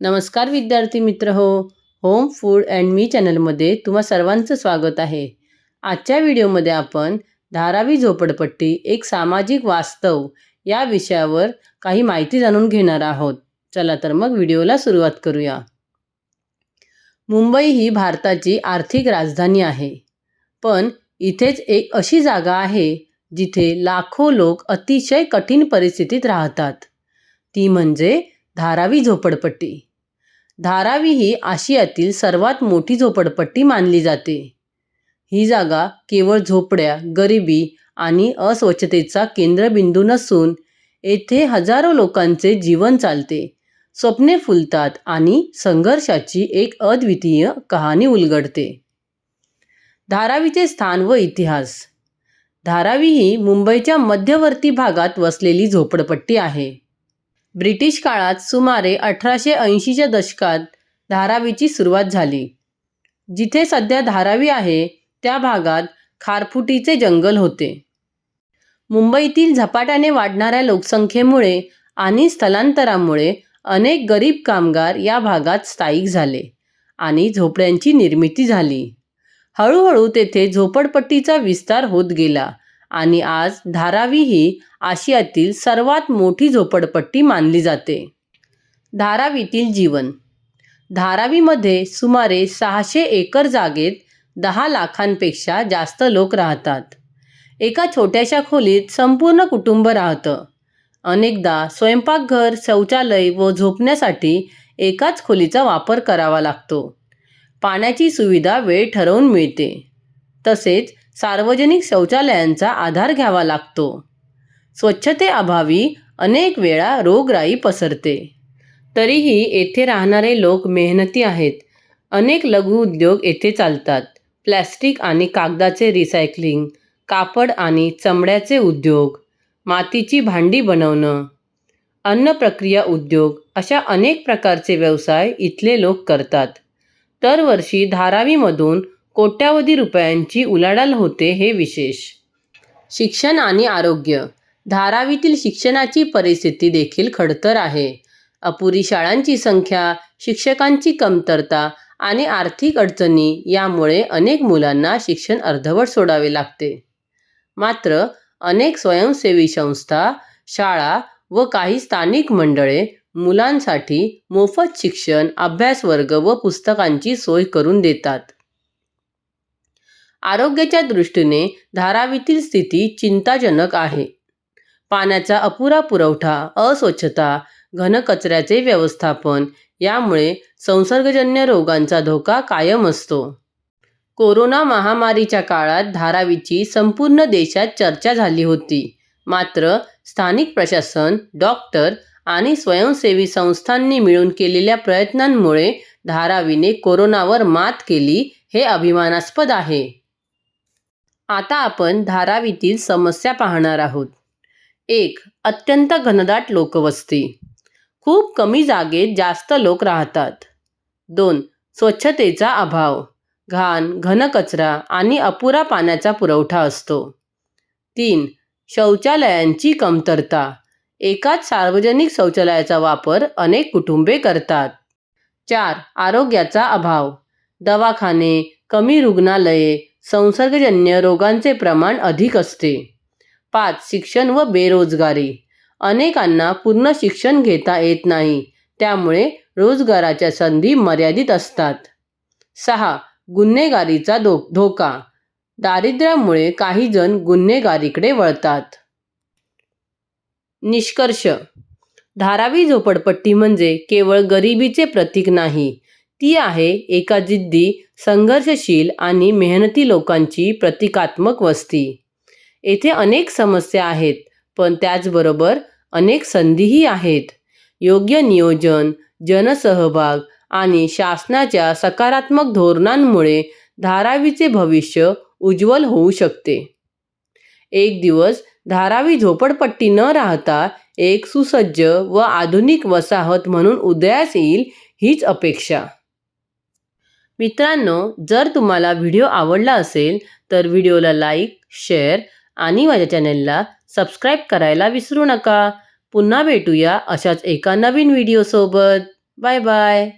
नमस्कार विद्यार्थी मित्र हो होम फूड अँड मी चॅनलमध्ये तुम्हा सर्वांचं स्वागत आहे. आजच्या व्हिडिओमध्ये आपण धारावी झोपडपट्टी एक सामाजिक वास्तव या विषयावर काही माहिती जाणून घेणार आहोत. चला तर मग व्हिडिओला सुरुवात करूया. मुंबई ही भारताची आर्थिक राजधानी आहे. पण इथेच एक अशी जागा आहे जिथे लाखो लोक अतिशय कठीण परिस्थितीत राहतात. ती म्हणजे धारावी झोपडपट्टी. धारावी ही आशियातील सर्वात मोठी झोपडपट्टी मानली जाते. ही जागा केवळ झोपड्या गरिबी आणि अस्वच्छतेचा केंद्रबिंदू नसून येथे हजारो लोकांचे जीवन चालते. स्वप्ने फुलतात आणि संघर्षाची एक अद्वितीय कहाणी उलगडते. धारावीचे स्थान व इतिहास. धारावी ही मुंबईच्या मध्यवर्ती भागात वसलेली झोपडपट्टी आहे. ब्रिटिश काळात सुमारे अठराशे ऐंशीच्या दशकात धारावीची सुरुवात झाली. जिथे सध्या धारावी आहे त्या भागात खारफुटीचे जंगल होते. मुंबईतील झपाट्याने वाढणाऱ्या लोकसंख्येमुळे आणि स्थलांतरामुळे अनेक गरीब कामगार या भागात स्थायिक झाले आणि झोपड्यांची निर्मिती झाली. हळूहळू तेथे झोपडपट्टीचा विस्तार होत गेला आणि आज धारावी ही आशियातील सर्वात मोठी झोपडपट्टी मानली जाते. धारावीतील जीवन. धारावीमध्ये सुमारे सहाशे एकर जागेत दहा लाखांपेक्षा जास्त लोक राहतात. एका छोट्याशा खोलीत संपूर्ण कुटुंब राहतं. अनेकदा स्वयंपाकघर शौचालय व झोपण्यासाठी एकाच खोलीचा वापर करावा लागतो. पाण्याची सुविधा वेळ ठरवून मिळते. तसेच सार्वजनिक शौचालयांचा आधार घ्यावा लागतो. स्वच्छतेअभावी अनेक वेळा रोगराई पसरते. तरीही येथे राहणारे लोक मेहनती आहेत. अनेक लघुउद्योग येथे चालतात. प्लॅस्टिक आणि कागदाचे रिसायकलिंग कापड आणि चमड्याचे उद्योग मातीची भांडी बनवणं अन्न प्रक्रिया उद्योग अशा अनेक प्रकारचे व्यवसाय इथले लोक करतात. दरवर्षी धारावीमधून कोट्यावधी रुपयांची उलाढाल होते हे विशेष. शिक्षण आणि आरोग्य. धारावीतील शिक्षणाची परिस्थिती देखील खडतर आहे. अपुरी शाळांची संख्या शिक्षकांची कमतरता आणि आर्थिक अडचणी यामुळे अनेक मुलांना शिक्षण अर्धवट सोडावे लागते. मात्र अनेक स्वयंसेवी संस्था शाळा व काही स्थानिक मंडळे मुलांसाठी मोफत शिक्षण अभ्यासवर्ग व पुस्तकांची सोय करून देतात. आरोग्याच्या दृष्टीने धारावीतील स्थिती चिंताजनक आहे. पाण्याचा अपुरा पुरवठा अस्वच्छता घनकचऱ्याचे व्यवस्थापन यामुळे संसर्गजन्य रोगांचा धोका कायम असतो. कोरोना महामारीच्या काळात धारावीची संपूर्ण देशात चर्चा झाली होती. मात्र स्थानिक प्रशासन डॉक्टर आणि स्वयंसेवी संस्थांनी मिळून केलेल्या प्रयत्नांमुळे धारावीने कोरोनावर मात केली हे अभिमानास्पद आहे. आता आपण धारावीतील समस्या पाहणार आहोत. एक अत्यंत घनदाट लोकवस्ती. खूप कमी जागेत जास्त लोक राहतात. दोन स्वच्छतेचा अभाव. घाण घनकचरा आणि अपुरा पाण्याचा पुरवठा असतो. तीन शौचालयांची कमतरता. एकाच सार्वजनिक शौचालयाचा वापर अनेक कुटुंबे करतात. चार आरोग्याचा अभाव. दवाखाने कमी रुग्णालये संसर्गजन्य रोगांचे प्रमाण अधिक असते. पाच शिक्षण व बेरोजगारी. अनेकांना पूर्ण शिक्षण घेता येत नाही त्यामुळे रोजगाराच्या संधी मर्यादित असतात. सहा गुन्हेगारीचा धो धोका. दारिद्र्यामुळे काही जण गुन्हेगारीकडे वळतात. निष्कर्ष. धारावी झोपडपट्टी म्हणजे केवळ गरिबीचे प्रतीक नाही ती आहे एका जिद्दी संघर्षशील आणि मेहनती लोकांची प्रतिकात्मक वस्ती. येथे अनेक समस्या आहेत पण त्याचबरोबर अनेक संधीही आहेत. योग्य नियोजन जनसहभाग आणि शासनाच्या सकारात्मक धोरणांमुळे धारावीचे भविष्य उज्ज्वल होऊ शकते. एक दिवस धारावी झोपडपट्टी न राहता एक सुसज्ज व आधुनिक वसाहत म्हणून उदयास येईल हीच अपेक्षा. मित्रांनो जर तुम्हाला व्हिडिओ आवडला असेल तर व्हिडिओला लाईक शेअर आणि माझ्या चॅनलला सबस्क्राईब करायला विसरू नका. पुन्हा भेटूया अशाच एका नवीन व्हिडिओसोबत. Bye bye.